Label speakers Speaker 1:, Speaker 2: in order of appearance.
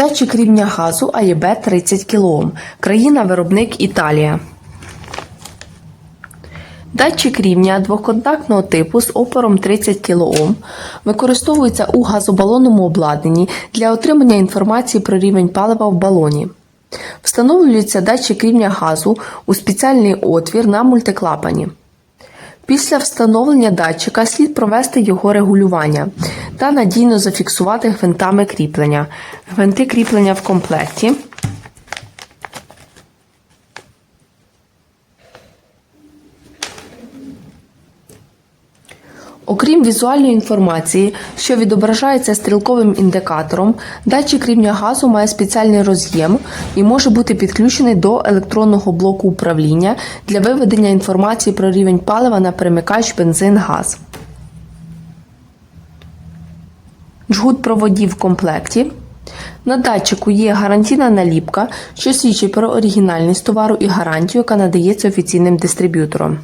Speaker 1: Датчик рівня газу АЄБ 30 кОм. Країна-виробник Італія. Датчик рівня двоконтактного типу з опором 30 кОм використовується у газобалонному обладнанні для отримання інформації про рівень палива в балоні. Встановлюється датчик рівня газу у спеціальний отвір на мультиклапані. Після встановлення датчика слід провести його регулювання та надійно зафіксувати гвинтами кріплення. Гвинти кріплення в комплекті. Окрім візуальної інформації, що відображається стрілковим індикатором, датчик рівня газу має спеціальний роз'єм і може бути підключений до електронного блоку управління для виведення інформації про рівень палива на перемикач бензин-газ. Жгут проводів в комплекті. На датчику є гарантійна наліпка, що свідчить про оригінальність товару і гарантію, яка надається офіційним дистриб'ютором.